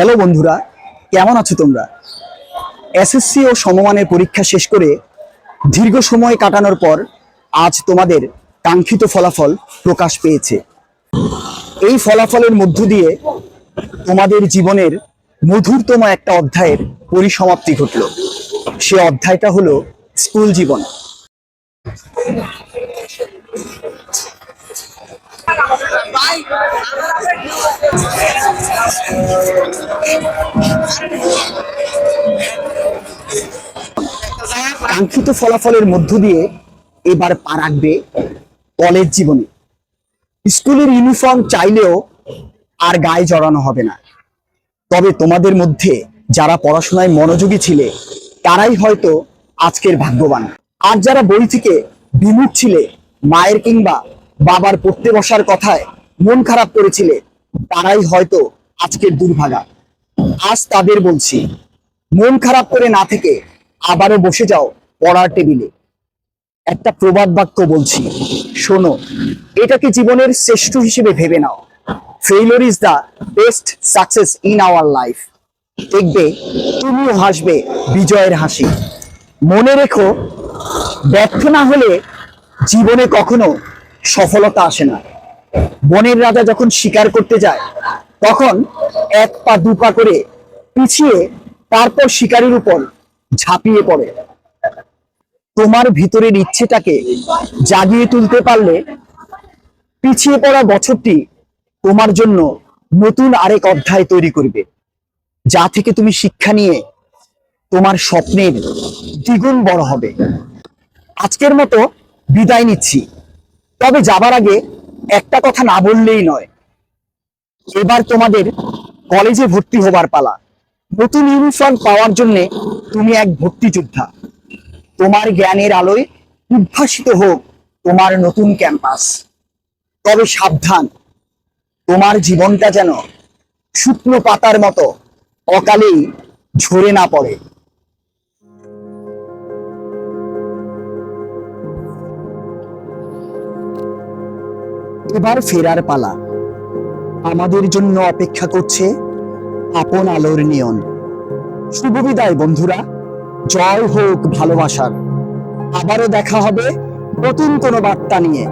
Hello বন্ধুরা, কেমন আছো তোমরা? এসএসসি ও সমমানের পরীক্ষা শেষ করে দীর্ঘ সময় কাটানোর পর আজ তোমাদের কাঙ্ক্ষিত ফলাফল প্রকাশ পেয়েছে। এই ফলাফলের মধ্য দিয়ে তোমাদের জীবনের মধুরতম একটা অধ্যায়ের পরিসমাপ্তি ঘটল। সে অধ্যায়টা হলো স্কুল জীবন। কাঙ্ক্ষিত ফলাফলের মধ্য দিয়ে এবার পা রাখবে কলেজ জীবনে। স্কুলের ইউনিফর্ম চাইলেও আর গায়ে জড়ানো হবে না। তবে তোমাদের মধ্যে যারা পড়াশোনায় মনোযোগী ছিলে, তারাই হয়তো আজকের ভাগ্যবান। আর যারা বই থেকে বিমুখ ছিলে, মায়ের কিংবা বাবার পড়তে বসার কথায় মন খারাপ করেছিলে, তারাই হয়তো আজকের দুর্ভাগা। আজ তাদের বলছি, মন খারাপ করে না থেকে আবারও বসে যাও পড়ার টেবিলে। একটা প্রবাদ বাক্য বলছি, শোনো, এটাকে জীবনের শ্রেষ্ঠ হিসেবে ভেবে নাও। Failure is the best success in our life দেখবে, তুমিও হাসবে বিজয়ের হাসি। মনে রেখো, ব্যর্থ না হলে জীবনে কখনো সফলতা আসে না। বনের রাজা যখন শিকার করতে যায়, তখন এক পা দু পা করে পিছিয়ে তারপর শিকারের উপর ঝাঁপিয়ে পড়ে। তোমার ভিতরের ইচ্ছেটাকে জাগিয়ে তুলতে পারলে পিছিয়ে পড়া বছরটি তোমার জন্য নতুন আরেক অধ্যায় তৈরি করবে, যা থেকে তুমি শিক্ষা নিয়ে তোমার স্বপ্নের দ্বিগুণ বড় হবে। আজকের মতো বিদায় নিচ্ছি। তবে যাবার আগে একটা কথা না বললেই নয়। এবার তোমাদের কলেজে ভর্তি হবার পালা। নতুন ইউনিফর্ম পাওয়ার জন্য তুমি এক ভর্তি যোদ্ধা তোমার জ্ঞানের আলোয় উদ্ভাসিত হোক তোমার নতুন ক্যাম্পাস। তবে সাবধান, তোমার জীবনটা যেন শুকনো পাতার মতো অকালেই ঝরে না পড়ে। এবার ফেরার পালা। আমাদের জন্য অপেক্ষা করছে আপন আলোর নিয়ন। শুভ বিদায় বন্ধুরা। জয় হোক ভালোবাসার। আবারও দেখা হবে নতুন কোনো বার্তা নিয়ে।